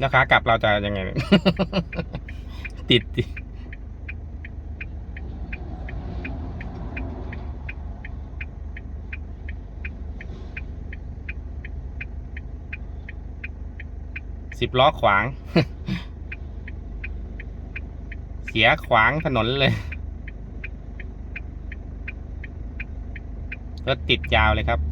แล้วขากลับเราจะยังไงเนี่ยติดดิสิบล้อขวาง เสียขวางถนนเลย รถติดยาวเลยครับ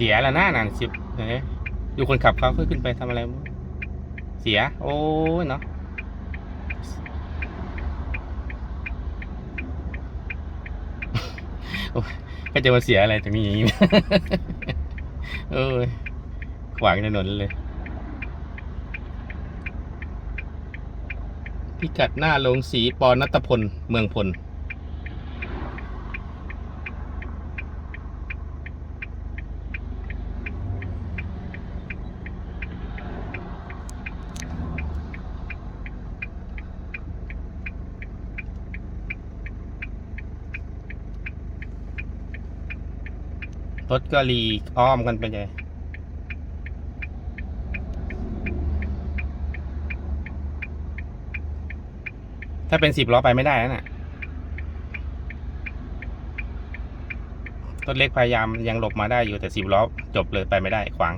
เสียแล้วหน้านานสิบเอ้ยดูคนขับเขาขึ้นไปทำอะไรมั้งเสีย โอ้ยเนาะก็จะมาเสียอะไรจะมีอย่างนี้เอ้ยขวางถนนเลย พิกัดหน้าโรงสีปอนัตพล เมืองพล รถก็รีอ้อมกันไปเลยถ้าเป็นสิบล้อไปไม่ได้นะน่ะรถเล็กพยายามยังหลบมาได้อยู่แต่สิบล้อจบเลยไปไม่ได้ขวาง